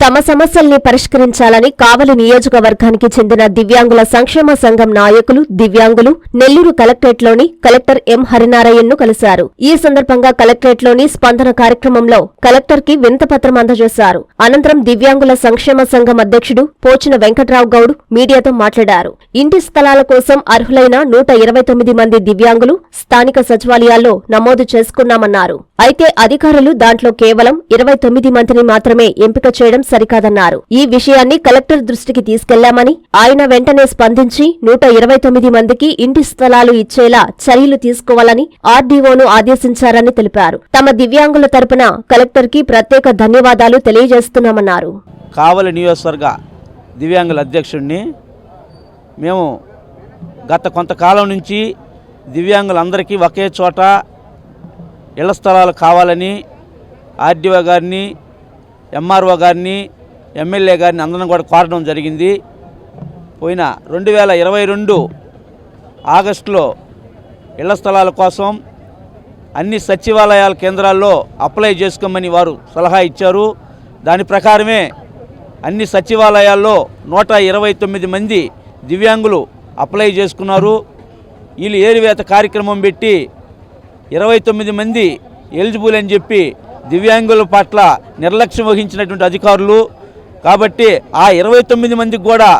తమ సమస్యల్ని పరిష్కరించాలని కావలి నియోజకవర్గానికి చెందిన దివ్యాంగుల సంక్షేమ సంఘం నాయకులు దివ్యాంగులు నెల్లూరు కలెక్టరేట్లోని కలెక్టర్ ఎం హరినారాయణ్ను కలిశారు. ఈ సందర్భంగా కలెక్టరేట్లోని స్పందన కార్యక్రమంలో కలెక్టర్కి వినతపత్రం అందజేశారు. అనంతరం దివ్యాంగుల సంక్షేమ సంఘం అధ్యక్షుడు పోచిన వెంకట్రావు గౌడ్ మీడియాతో మాట్లాడారు. ఇంటి స్థలాల కోసం అర్హులైన నూట ఇరవై తొమ్మిది మంది దివ్యాంగులు స్థానిక సచివాలయాల్లో నమోదు చేసుకున్నామన్నారు. అయితే అధికారులు దాంట్లో కేవలం ఇరవై తొమ్మిది మందిని మాత్రమే ఎంపిక చేయడం సరికాదన్నారు. ఈ విషయాన్ని కలెక్టర్ దృష్టికి తీసుకెళ్ళామని ఆయన వెంటనే స్పందించి నూట ఇరవై తొమ్మిది మందికి ఇంటి స్థలాలు ఇచ్చేలా చర్యలు తీసుకోవాలని ఆర్డీఓను ఆదేశించారని తెలిపారు. తమ దివ్యాంగుల తరపున కలెక్టర్కి ప్రత్యేక ధన్యవాదాలు తెలియజేస్తున్నామన్నారు. కావలి నియోజకవర్గ దివ్యాంగుల అధ్యక్షుడిని మేము గత కొంతకాలం నుంచి దివ్యాంగులందరికీ ఒకే చోట ఇళ్ళ స్థలాలు కావాలని ఆర్డీఓ గారిని ఎంఆర్ఓ గారిని ఎమ్మెల్యే గారిని అందరం కూడా కోరడం జరిగింది. పోయిన రెండు వేల ఇరవై రెండు ఆగస్టులో ఇళ్ళ స్థలాల కోసం అన్ని సచివాలయాల కేంద్రాల్లో అప్లై చేసుకోమని వారు సలహా ఇచ్చారు. దాని ప్రకారమే అన్ని సచివాలయాల్లో నూట ఇరవై తొమ్మిది మంది దివ్యాంగులు అప్లై చేసుకున్నారు. వీళ్ళు ఏరివేత కార్యక్రమం పెట్టి ఇరవై తొమ్మిది మంది ఎలిజిబుల్ అని చెప్పి దివ్యాంగుల పట్ల నిర్లక్ష్యం వహించినటువంటి అధికారులు. కాబట్టి ఆ ఇరవై తొమ్మిది మందికి కూడా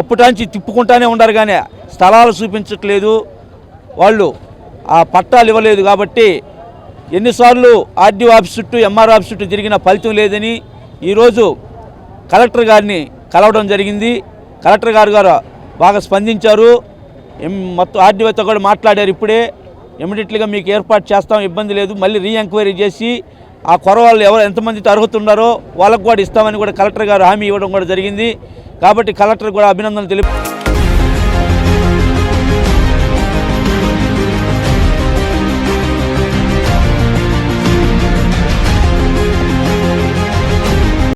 అప్పుటాంచి తిప్పుకుంటానే ఉన్నారు కానీ స్థలాలు చూపించట్లేదు. వాళ్ళు ఆ పట్టాలు ఇవ్వలేదు కాబట్టి ఎన్నిసార్లు ఆర్డీఓ ఆఫీస్ చుట్టూ ఎంఆర్ ఆఫీస్ చుట్టూ తిరిగిన ఫలితం లేదని ఈరోజు కలెక్టర్ గారిని కలవడం జరిగింది. కలెక్టర్ గారు గారు బాగా స్పందించారు. మొత్తం ఆర్డీఓతో కూడా మాట్లాడారు ఇప్పుడే. ఇమీడియట్లీగా మీకు ఏర్పాటు చేస్తాం ఇబ్బంది లేదు. మళ్ళీ రీ ఎంక్వైరీ చేసి ఆ కొర వాళ్ళు ఎవరు ఎంతమందితో అర్హత ఉన్నారో వాళ్ళకు కూడా ఇస్తామని కూడా కలెక్టర్ గారు హామీ ఇవ్వడం కూడా జరిగింది. కాబట్టి కలెక్టర్ కూడా అభినందనలు తెలుపు